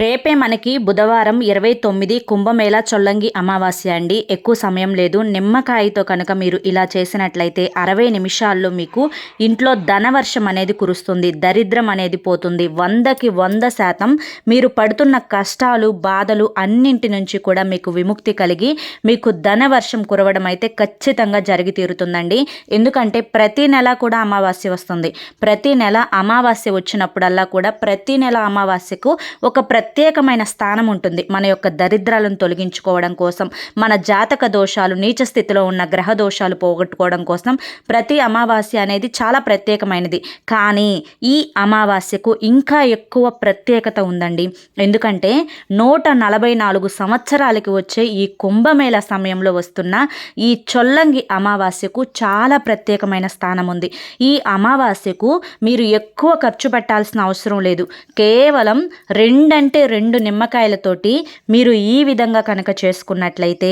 రేపే మనకి బుధవారం ఇరవై తొమ్మిది కుంభమేళ చొల్లంగి అమావాస్య అండి. ఎక్కువ సమయం లేదు. నిమ్మకాయతో కనుక మీరు ఇలా చేసినట్లయితే అరవై నిమిషాల్లో మీకు ఇంట్లో ధనవర్షం అనేది కురుస్తుంది. దరిద్రం అనేది పోతుంది. వందకి వంద శాతం మీరు పడుతున్న కష్టాలు బాధలు అన్నింటి నుంచి కూడా మీకు విముక్తి కలిగి మీకు ధనవర్షం కురవడం అయితే ఖచ్చితంగా జరిగి తీరుతుందండి. ఎందుకంటే ప్రతి నెల కూడా అమావాస్య వస్తుంది. ప్రతి నెల అమావాస్య వచ్చినప్పుడల్లా కూడా ప్రతి నెల అమావాస్యకు ఒక ప్ర ప్రత్యేకమైన స్థానం ఉంటుంది. మన యొక్క దరిద్రాలను తొలగించుకోవడం కోసం మన జాతక దోషాలు నీచ స్థితిలో ఉన్న గ్రహ దోషాలు పోగొట్టుకోవడం కోసం ప్రతి అమావాస్య అనేది చాలా ప్రత్యేకమైనది. కానీ ఈ అమావాస్యకు ఇంకా ఎక్కువ ప్రత్యేకత ఉందండి. ఎందుకంటే నూట నలభై నాలుగు సంవత్సరాలకి వచ్చే ఈ కుంభమేళ సమయంలో వస్తున్న ఈ చొల్లంగి అమావాస్యకు చాలా ప్రత్యేకమైన స్థానం ఉంది. ఈ అమావాస్యకు మీరు ఎక్కువ ఖర్చు పెట్టాల్సిన అవసరం లేదు. కేవలం రెండంటే అంటే రెండు నిమ్మకాయలతోటి మీరు ఈ విధంగా కనుక చేసుకున్నట్లయితే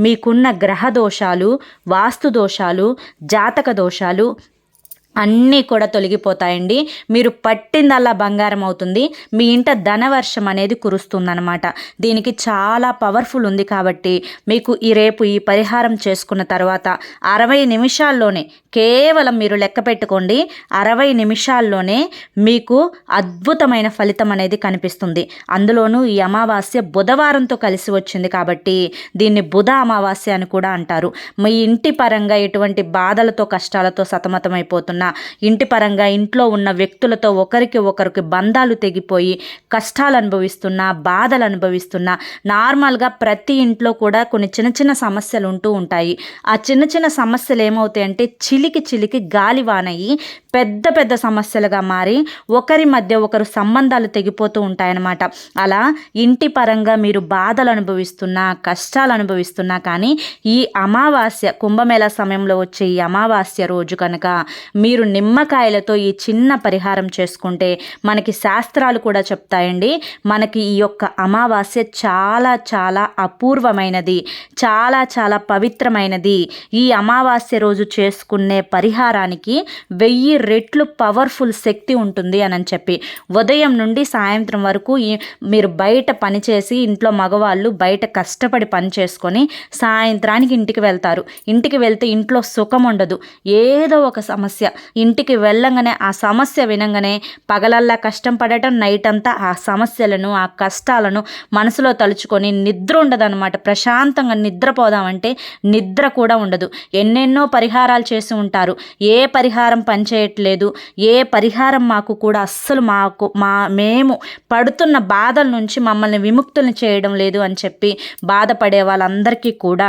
మీకున్న గ్రహ దోషాలు వాస్తు దోషాలు జాతక దోషాలు అన్నీ కూడా తొలగిపోతాయండి. మీరు పట్టిందల్లా బంగారం అవుతుంది. మీ ఇంట ధనవర్షం అనేది కురుస్తుందనమాట దీనికి చాలా పవర్ఫుల్ ఉంది కాబట్టి మీకు ఈ రేపు ఈ పరిహారం చేసుకున్న తర్వాత అరవై నిమిషాల్లోనే కేవలం మీరు లెక్క పెట్టుకోండి. అరవై నిమిషాల్లోనే మీకు అద్భుతమైన ఫలితం అనేది కనిపిస్తుంది. అందులోనూ ఈ అమావాస్య బుధవారంతో కలిసి వచ్చింది కాబట్టి దీన్ని బుధ అమావాస్య అని కూడా అంటారు. మీ ఇంటి పరంగా ఎటువంటి బాధలతో కష్టాలతో సతమతమైపోతున్నా ఇంటి పరంగా ఇంట్లో ఉన్న వ్యక్తులతో ఒకరికి ఒకరికి బంధాలు తెగిపోయి కష్టాలు అనుభవిస్తున్నా బాధలు అనుభవిస్తున్నా నార్మల్గా ప్రతి ఇంట్లో కూడా కొన్ని చిన్న చిన్న సమస్యలు ఉంటూ ఉంటాయి. ఆ చిన్న చిన్న సమస్యలు ఏమవుతాయంటే చిలికి చిలికి గాలి వానయ్యి పెద్ద పెద్ద సమస్యలుగా మారి ఒకరి మధ్య ఒకరు సంబంధాలు తెగిపోతూ ఉంటాయన్నమాట. అలా ఇంటి పరంగా మీరు బాధలు అనుభవిస్తున్నా కష్టాలు అనుభవిస్తున్నా కానీ ఈ అమావాస్య కుంభమేళ సమయంలో వచ్చే ఈ అమావాస్య రోజు కనుక మీ మీరు నిమ్మకాయలతో ఈ చిన్న పరిహారం చేసుకుంటే మనకి శాస్త్రాలు కూడా చెప్తాయండి. మనకి ఈ యొక్క అమావాస్య చాలా చాలా అపూర్వమైనది. చాలా చాలా పవిత్రమైనది. ఈ అమావాస్య రోజు చేసుకునే పరిహారానికి వెయ్యి రెట్లు పవర్ఫుల్ శక్తి ఉంటుంది అని చెప్పి ఉదయం నుండి సాయంత్రం వరకు మీరు బయట పనిచేసి ఇంట్లో మగవాళ్ళు బయట కష్టపడి పని చేసుకొని సాయంత్రానికి ఇంటికి వెళ్తారు. ఇంటికి వెళ్తే ఇంట్లో సుఖం ఉండదు. ఏదో ఒక సమస్య. ఇంటికి వెళ్ళంగానే ఆ సమస్య వినంగానే పగలల్లా కష్టం పడటం నైట్ అంతా ఆ సమస్యలను ఆ కష్టాలను మనసులో తలుచుకొని నిద్ర ఉండదన్నమాట. ప్రశాంతంగా నిద్రపోదామంటే నిద్ర కూడా ఉండదు. ఎన్నెన్నో పరిహారాలు చేసి ఉంటారు. ఏ పరిహారం పనిచేయట్లేదు ఏ పరిహారం మాకు కూడా అస్సలు మాకు మా మేము పడుతున్న బాధల నుంచి మమ్మల్ని విముక్తులను చేయడం లేదు అని చెప్పి బాధపడే వాళ్ళందరికీ కూడా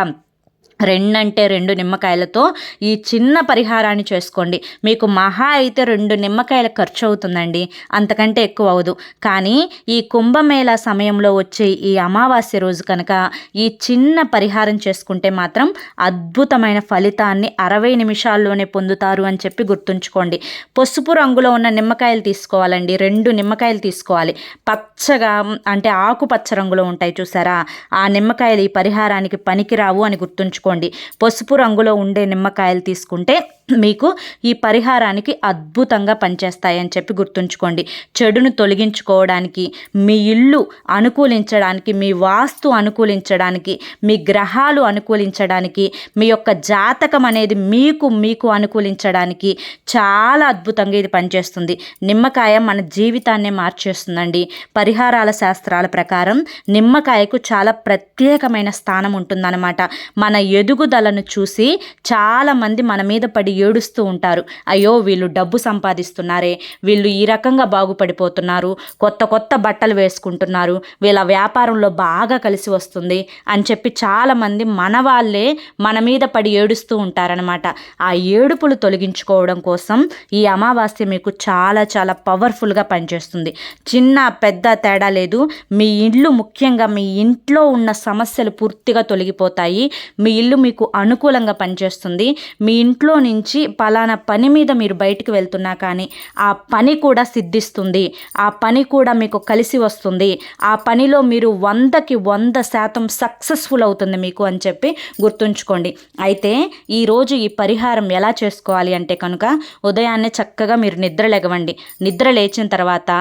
రెండంటే రెండు నిమ్మకాయలతో ఈ చిన్న పరిహారాన్ని చేసుకోండి. మీకు మహా అయితే రెండు నిమ్మకాయల ఖర్చు అవుతుందండి. అంతకంటే ఎక్కువ అవదు కానీ ఈ కుంభమేళ సమయంలో వచ్చే ఈ అమావాస్య రోజు కనుక ఈ చిన్న పరిహారం చేసుకుంటే మాత్రం అద్భుతమైన ఫలితాన్ని అరవై నిమిషాల్లోనే పొందుతారు అని చెప్పి గుర్తుంచుకోండి. పసుపు రంగులో ఉన్న నిమ్మకాయలు తీసుకోవాలండి. రెండు నిమ్మకాయలు తీసుకోవాలి. పచ్చగా అంటే ఆకుపచ్చ రంగులో ఉంటాయి చూసారా? ఆ నిమ్మకాయలు ఈ పరిహారానికి పనికిరావు అని గుర్తుంచుకోండి. తీసుకోండి. పసుపు రంగులో ఉండే నిమ్మకాయలు తీసుకుంటే మీకు ఈ పరిహారానికి అద్భుతంగా పనిచేస్తాయని చెప్పి గుర్తుంచుకోండి. చెడును తొలగించుకోవడానికి మీ ఇల్లు అనుకూలించడానికి మీ వాస్తు అనుకూలించడానికి మీ గ్రహాలు అనుకూలించడానికి మీ యొక్క జాతకం అనేది మీకు మీకు అనుకూలించడానికి చాలా అద్భుతంగా ఇది పనిచేస్తుంది. నిమ్మకాయ మన జీవితాన్నే మార్చేస్తుందండి. పరిహారాల శాస్త్రాల ప్రకారం నిమ్మకాయకు చాలా ప్రత్యేకమైన స్థానం ఉంటుందన్నమాట. మన ఎదుగుదలను చూసి చాలామంది మన మీద పడి ఏడుస్తూ ఉంటారు. అయ్యో వీళ్ళు డబ్బు సంపాదిస్తున్నారే వీళ్ళు ఈ రకంగా బాగుపడిపోతున్నారు కొత్త కొత్త బట్టలు వేసుకుంటున్నారు వీళ్ళ వ్యాపారంలో బాగా కలిసి వస్తుంది అని చెప్పి చాలామంది మన వాళ్ళే మన మీద పడి ఏడుస్తూ ఉంటారనమాట ఆ ఏడుపులు తొలగించుకోవడం కోసం ఈ అమావాస్య మీకు చాలా చాలా పవర్ఫుల్గా పనిచేస్తుంది. చిన్న పెద్ద తేడా లేదు. మీ ఇల్లు ముఖ్యంగా మీ ఇంట్లో ఉన్న సమస్యలు పూర్తిగా తొలగిపోతాయి. మీ ఇల్లు ఇల్లు మీకు అనుకూలంగా పనిచేస్తుంది. మీ ఇంట్లో నుంచి పలానా పని మీద మీరు బయటికి వెళ్తున్నా కానీ ఆ పని కూడా సిద్ధిస్తుంది. ఆ పని కూడా మీకు కలిసి వస్తుంది. ఆ పనిలో మీరు వందకి వంద శాతం సక్సెస్ఫుల్ అవుతుంది మీకు అని చెప్పి గుర్తుంచుకోండి. అయితే ఈరోజు ఈ పరిహారం ఎలా చేసుకోవాలి అంటే కనుక ఉదయాన్నే చక్కగా మీరు నిద్ర లెగవండి. నిద్ర లేచిన తర్వాత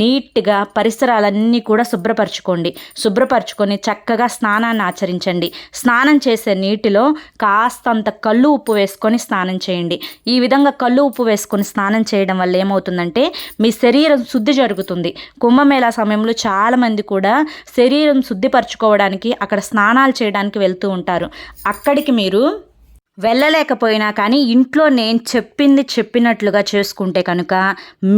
నీట్గా పరిసరాలన్నీ కూడా శుభ్రపరచుకోండి. శుభ్రపరచుకొని చక్కగా స్నానాన్ని ఆచరించండి. స్నానం చేసే నీటిలో కాస్తంత కళ్ళు ఉప్పు వేసుకొని స్నానం చేయండి. ఈ విధంగా కళ్ళు ఉప్పు వేసుకొని స్నానం చేయడం వల్ల ఏమవుతుందంటే మీ శరీరం శుద్ధి జరుగుతుంది. కుంభమేళా సమయంలో చాలామంది కూడా శరీరం శుద్ధిపరచుకోవడానికి అక్కడ స్నానాలు చేయడానికి వెళ్తూ ఉంటారు. అక్కడికి మీరు వెళ్ళలేకపోయినా కానీ ఇంట్లో నేను చెప్పింది చెప్పినట్లుగా చేసుకుంటే కనుక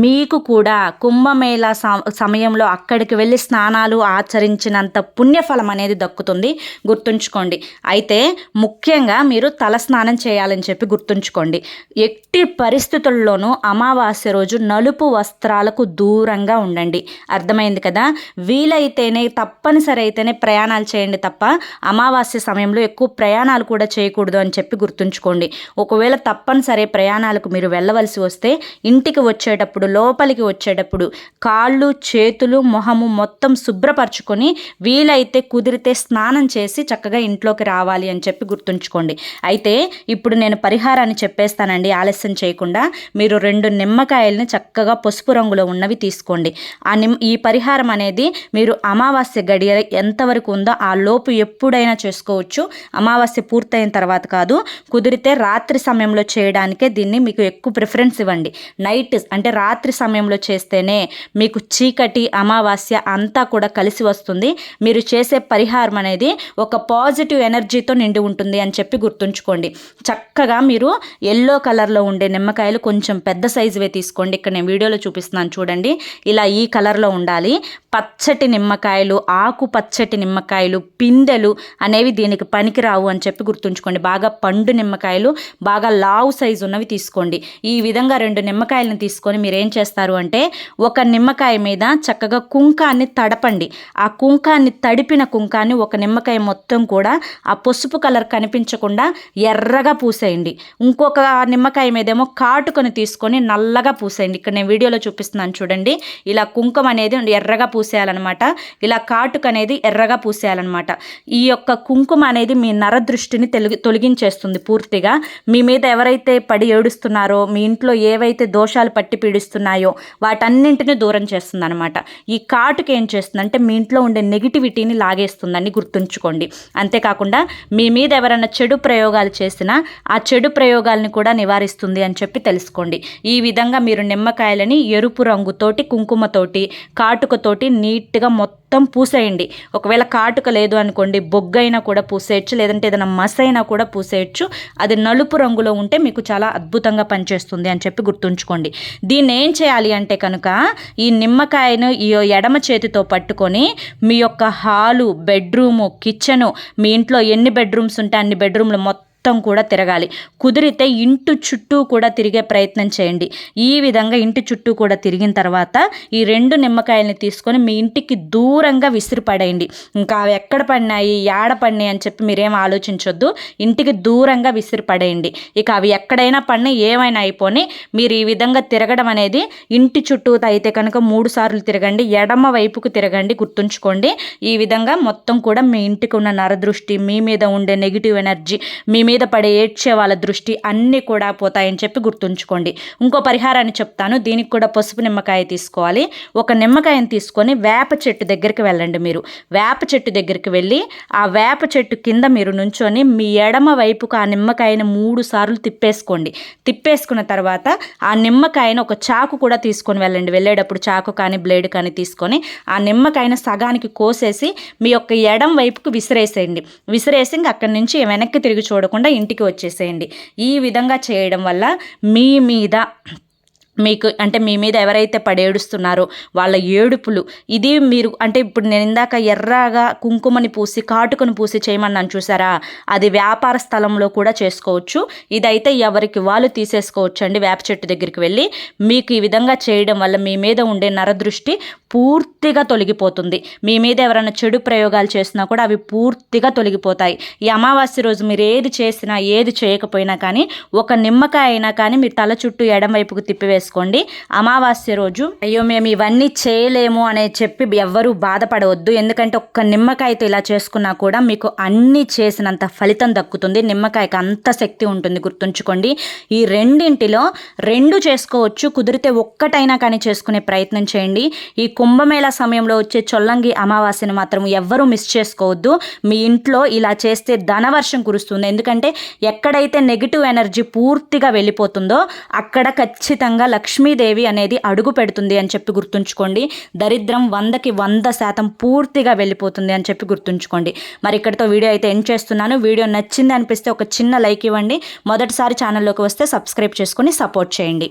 మీకు కూడా కుంభమేళా సమయంలో అక్కడికి వెళ్ళి స్నానాలు ఆచరించినంత పుణ్యఫలం అనేది దక్కుతుంది. గుర్తుంచుకోండి. అయితే ముఖ్యంగా మీరు తల స్నానం చేయాలని చెప్పి గుర్తుంచుకోండి. ఎట్టి పరిస్థితుల్లోనూ అమావాస్య రోజు నలుపు వస్త్రాలకు దూరంగా ఉండండి. అర్థమైంది కదా? వీలైతేనే తప్పనిసరి అయితేనే ప్రయాణాలు చేయండి తప్ప అమావాస్య సమయంలో ఎక్కువ ప్రయాణాలు కూడా చేయకూడదు అని చెప్పి గుర్తు గుర్తుంచుకోండి. ఒకవేళ తప్పనిసరి ప్రయాణాలకు మీరు వెళ్ళవలసి వస్తే ఇంటికి వచ్చేటప్పుడు లోపలికి వచ్చేటప్పుడు కాళ్ళు చేతులు మొహము మొత్తం శుభ్రపరచుకొని వీలైతే కుదిరితే స్నానం చేసి చక్కగా ఇంట్లోకి రావాలి అని చెప్పి గుర్తుంచుకోండి. అయితే ఇప్పుడు నేను పరిహారాన్ని చెప్పేస్తానండి. ఆలస్యం చేయకుండా మీరు రెండు నిమ్మకాయల్ని చక్కగా పసుపు రంగులో ఉన్నవి తీసుకోండి. ఆ నిమ్ ఈ పరిహారం అనేది మీరు అమావాస్య గడియ ఎంతవరకు ఉందో ఆ లోపు ఎప్పుడైనా చేసుకోవచ్చు. అమావాస్య పూర్తయిన తర్వాత కాదు కుదిరితే రాత్రి సమయంలో చేయడానికే దీన్ని మీకు ఎక్కువ ప్రిఫరెన్స్ ఇవ్వండి. నైట్ అంటే రాత్రి సమయంలో చేస్తేనే మీకు చీకటి అమావాస్య అంతా కూడా కలిసి వస్తుంది. మీరు చేసే పరిహారం అనేది ఒక పాజిటివ్ ఎనర్జీతో నిండి ఉంటుంది అని చెప్పి గుర్తుంచుకోండి. చక్కగా మీరు ఎల్లో కలర్లో ఉండే నిమ్మకాయలు కొంచెం పెద్ద సైజువే తీసుకోండి. ఇక్కడ నేను వీడియోలో చూపిస్తున్నాను చూడండి. ఇలా ఈ కలర్లో ఉండాలి. పచ్చటి నిమ్మకాయలు ఆకు పచ్చటి నిమ్మకాయలు పిందెలు అనేవి దీనికి పనికిరావు అని చెప్పి గుర్తుంచుకోండి. బాగా పండు రెండు నిమ్మకాయలు బాగా లావు సైజు ఉన్నవి తీసుకోండి. ఈ విధంగా రెండు నిమ్మకాయలను తీసుకొని మీరు ఏం చేస్తారు అంటే ఒక నిమ్మకాయ మీద చక్కగా కుంకాన్ని తడపండి. ఆ కుంకాన్ని తడిపిన కుంకాన్ని ఒక నిమ్మకాయ మొత్తం కూడా ఆ పసుపు కలర్ కనిపించకుండా ఎర్రగా పూసేయండి. ఇంకొక నిమ్మకాయ మీదేమో కాటుకొని తీసుకొని నల్లగా పూసేయండి. ఇక్కడ నేను వీడియోలో చూపిస్తున్నాను చూడండి. ఇలా కుంకుమ అనేది ఎర్రగా పూసేయాలన్నమాట. ఇలా కాటుక అనేది ఎర్రగా పూసేయాలన్నమాట. ఈ యొక్క కుంకుమ అనేది మీ నర దృష్టిని తొలగించేస్తుంది పూర్తిగా. మీ మీద ఎవరైతే పడి ఏడుస్తున్నారో మీ ఇంట్లో ఏవైతే దోషాలు పట్టి పీడిస్తున్నాయో వాటన్నింటినీ దూరం చేస్తుంది అనమాట ఈ కాటుకి ఏం చేస్తుందంటే మీ ఇంట్లో ఉండే నెగిటివిటీని లాగేస్తుందని గుర్తుంచుకోండి. అంతేకాకుండా మీ మీద ఎవరైనా చెడు ప్రయోగాలు చేసినా ఆ చెడు ప్రయోగాల్ని కూడా నివారిస్తుంది అని చెప్పి తెలుసుకోండి. ఈ విధంగా మీరు నిమ్మకాయలని ఎరుపు రంగుతోటి కుంకుమతోటి కాటుకతోటి నీట్గా మొత్తం మొత్తం పూసేయండి. ఒకవేళ కాటుక లేదు అనుకోండి బొగ్గైనా కూడా పూసేయచ్చు లేదంటే ఏదైనా మసైనా కూడా పూసేయచ్చు. అది నలుపు రంగులో ఉంటే మీకు చాలా అద్భుతంగా పనిచేస్తుంది అని చెప్పి గుర్తుంచుకోండి. దీన్ని ఏం చేయాలి అంటే కనుక ఈ నిమ్మకాయను ఈ ఎడమ చేతితో పట్టుకొని మీ యొక్క హాలు బెడ్రూము కిచెను మీ ఇంట్లో ఎన్ని బెడ్రూమ్స్ ఉంటే అన్ని బెడ్రూమ్లు మొత్తం మొత్తం కూడా తిరగాలి. కుదిరితే ఇంటి చుట్టూ కూడా తిరిగే ప్రయత్నం చేయండి. ఈ విధంగా ఇంటి చుట్టూ కూడా తిరిగిన తర్వాత ఈ రెండు నిమ్మకాయల్ని తీసుకొని మీ ఇంటికి దూరంగా విసిరిపడేయండి. ఇంకా అవి ఎక్కడ పడినాయి ఏడ పడినాయి అని చెప్పి మీరేం ఆలోచించొద్దు. ఇంటికి దూరంగా విసిరిపడేయండి. ఇక అవి ఎక్కడైనా పడినా ఏమైనా అయిపోయి మీరు ఈ విధంగా తిరగడం అనేది ఇంటి చుట్టూ అయితే కనుక మూడు సార్లు తిరగండి ఎడమ వైపుకు తిరగండి గుర్తుంచుకోండి. ఈ విధంగా మొత్తం కూడా మీ ఇంటికి ఉన్న నరదృష్టి మీ మీద ఉండే నెగిటివ్ ఎనర్జీ మీ మీద పడే ఏడ్చే వాళ్ళ దృష్టి అన్నీ కూడా పోతాయని చెప్పి గుర్తుంచుకోండి. ఇంకో పరిహారాన్ని చెప్తాను. దీనికి కూడా పసుపు నిమ్మకాయ తీసుకోవాలి. ఒక నిమ్మకాయని తీసుకొని వేప చెట్టు దగ్గరికి వెళ్ళండి మీరు. వేప చెట్టు దగ్గరికి వెళ్ళి ఆ వేప చెట్టు కింద మీరు నుంచొని మీ ఎడమ వైపుకు ఆ నిమ్మకాయని మూడు సార్లు తిప్పేసుకోండి. తిప్పేసుకున్న తర్వాత ఆ నిమ్మకాయను ఒక చాకు కూడా తీసుకొని వెళ్ళండి. వెళ్ళేటప్పుడు చాకు కానీ బ్లేడ్ కానీ తీసుకొని ఆ నిమ్మకాయను సగానికి కోసేసి మీ యొక్క ఎడం వైపుకు విసిరేసేయండి. విసిరేసి అక్కడి నుంచి వెనక్కి తిరిగి చూడకుండా ఇంటికి వచ్చేసేయండి. ఈ విధంగా చేయడం వల్ల మీ మీద మీకు అంటే మీ మీద ఎవరైతే పడేడుస్తున్నారో వాళ్ళ ఏడుపులు ఇది మీరు అంటే ఇప్పుడు నేను ఇందాక ఎర్రగా కుంకుమని పూసి కాటుకను పూసి చేయమన్నాను చూసారా? అది వ్యాపార స్థలంలో కూడా చేసుకోవచ్చు. ఇదైతే ఎవరికి వాళ్ళు తీసేసుకోవచ్చు అండి వేప చెట్టు దగ్గరికి వెళ్ళి మీకు ఈ విధంగా చేయడం వల్ల మీ మీద ఉండే నరదృష్టి పూర్తిగా తొలగిపోతుంది. మీ మీద ఎవరైనా చెడు ప్రయోగాలు చేసినా కూడా అవి పూర్తిగా తొలగిపోతాయి. ఈ అమావాస్య రోజు మీరు ఏది చేసినా ఏది చేయకపోయినా కానీ ఒక నిమ్మకాయ అయినా కానీ మీరు తల చుట్టూ ఎడం వైపుకు తిప్పివేసుకోండి. అమావాస్య రోజు అయ్యో మేము ఇవన్నీ చేయలేము అనే చెప్పి ఎవ్వరూ బాధపడవద్దు. ఎందుకంటే ఒక్క నిమ్మకాయతో ఇలా చేసుకున్నా కూడా మీకు అన్ని చేసినంత ఫలితం దక్కుతుంది. నిమ్మకాయకి అంత శక్తి ఉంటుంది. గుర్తుంచుకోండి. ఈ రెండింటిలో రెండు చేసుకోవచ్చు. కుదిరితే ఒక్కటైనా కానీ చేసుకునే ప్రయత్నం చేయండి. ఈ కుంభమేళ సమయంలో వచ్చే చొల్లంగి అమావాస్యను మాత్రం ఎవ్వరూ మిస్ చేసుకోవద్దు. మీ ఇంట్లో ఇలా చేస్తే ధనవర్షం కురుస్తుంది. ఎందుకంటే ఎక్కడైతే నెగిటివ్ ఎనర్జీ పూర్తిగా వెళ్ళిపోతుందో అక్కడ ఖచ్చితంగా లక్ష్మీదేవి అనేది అడుగు పెడుతుంది అని చెప్పి గుర్తుంచుకోండి. దరిద్రం వందకి వంద శాతం పూర్తిగా వెళ్ళిపోతుంది అని చెప్పి గుర్తుంచుకోండి. మరి ఇక్కడితో వీడియో అయితే ఎండ్ చేస్తున్నాను. వీడియో నచ్చింది అనిపిస్తే ఒక చిన్న లైక్ ఇవ్వండి. మొదటిసారి ఛానల్లోకి వస్తే సబ్స్క్రైబ్ చేసుకొని సపోర్ట్ చేయండి.